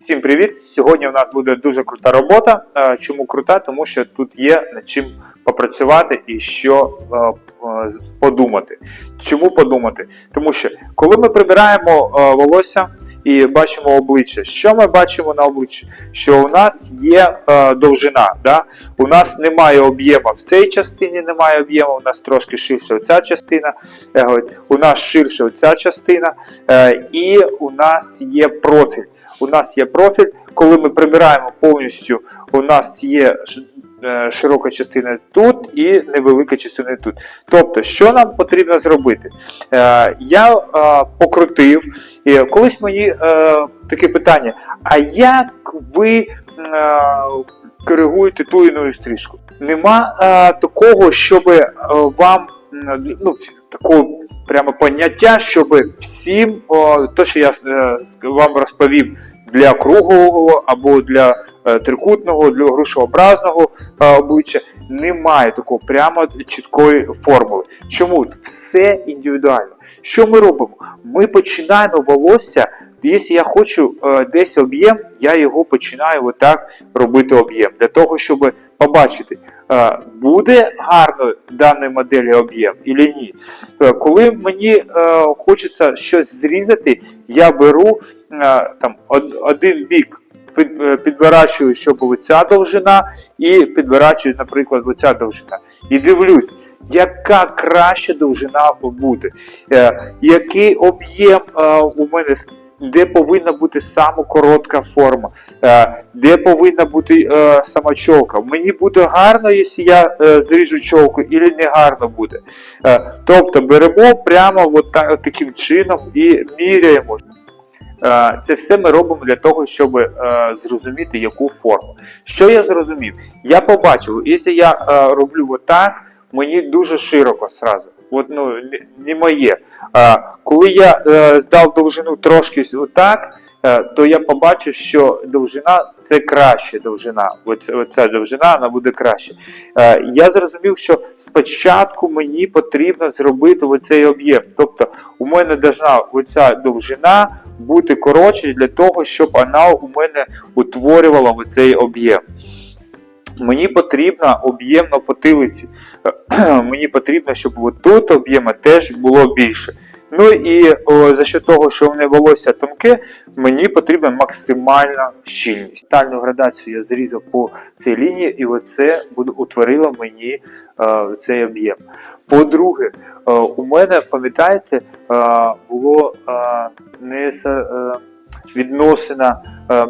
Всім привіт! Сьогодні у нас буде дуже крута робота. Е, Чому крута? Тому що тут є над чим попрацювати і що е, е, подумати. Чому подумати? Тому що коли ми прибираємо волосся і бачимо обличчя, що ми бачимо на обличчі? Що у нас є е, довжина, да? у нас немає об'єму в цій частині, немає об'єму, у нас трошки ширша ця частина, е, у нас ширша ця частина, е, і у нас є профіль. У нас є профіль, коли ми прибираємо повністю, у нас є широка частина тут і невелика частина тут. Тобто, що нам потрібно зробити? Е, Я е, покрутив, і колись мені е, таке питання: а як ви е, коригуєте ту іну стрижку? Нема е, такого, щоб е, вам ну, такого прямо поняття, щоб всім о, то, що я е, вам розповів для круглого або для е, трикутного, для грушообразного е, обличчя, немає такого прямо чіткої формули. Чому? Все індивідуально. Що ми робимо? Ми починаємо волосся. Якщо я хочу е, десь об'єм, я його починаю отак робити об'єм для того, щоб побачити, е, буде гарно даної моделі об'єм і ні. Е, Коли мені е, хочеться щось зрізати, я беру е, там од- один бік. Е, Підворачую, щоб оця довжина, і підворачую, наприклад, оця довжина. І дивлюсь, яка краща довжина буде, е, який об'єм е, у мене, де повинна бути саме коротка форма, де повинна бути е, сама чолка. Мені буде гарно, якщо я зріжу чолку, і не гарно буде. Тобто беремо прямо от таким чином і міряємо. Е, Це все ми робимо для того, щоб е, зрозуміти, яку форму. Що я зрозумів? Я побачив, якщо я е, роблю отак, мені дуже широко сразу. От, ну, не- моє. Коли я здав довжину трошки отак, то я побачив, що довжина це краща довжина. Оця, довжина вона буде краще. Я зрозумів, що спочатку мені потрібно зробити оцей об'єм. Тобто у мене должна оця довжина бути коротше для того, щоб вона у мене утворювала оцей об'єм. Мені потрібно об'єм на потилиці. Мені потрібно, щоб тут об'єма теж було більше. Ну і о, за що того, що в мене волосся тонке, мені потрібна максимальна щільність. Тальну градацію я зрізав по цій лінії, і оце буде утворило мені е, цей об'єм. По-друге, е, у мене, пам'ятаєте, е, було е, не е, відносина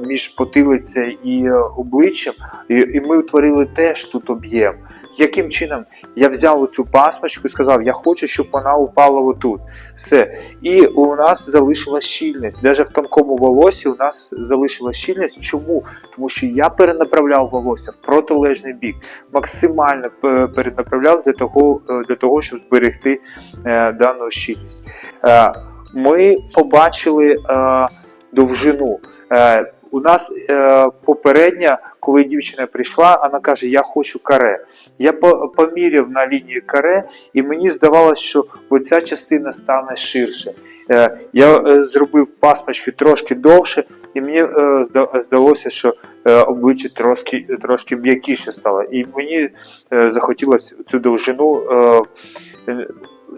між потилицею і е, обличчям, і, і ми утворили теж тут об'єм. Яким чином я взяв цю пасмочку і сказав, я хочу, щоб вона упала отут. Все. І у нас залишилась щільність. Навіть в тонкому волосі у нас залишилась щільність. Чому? Тому що я перенаправляв волосся в протилежний бік, максимально е, перенаправляв для того, е, для того щоб зберегти е, дану щільність. Е, Ми побачили е, довжину. Е, У нас е, попередня, коли дівчина прийшла, вона каже: Я хочу каре. Я по- поміряв на лінії каре, і мені здавалося, що оця частина стане ширше. Е, Я е, зробив пасмочки трошки довше, і мені е, зда- здалося, що обличчя трошки, трошки м'якіше стало. І мені захотілося цю довжину,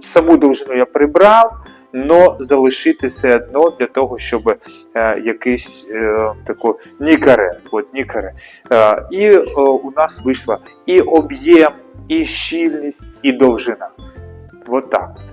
саму довжину я прибрав, але залишити все одно для того, щоб е, якийсь е, таку нікаре. От, нікаре. Е, і у нас вийшло і об'єм, і щільність, і довжина. От так.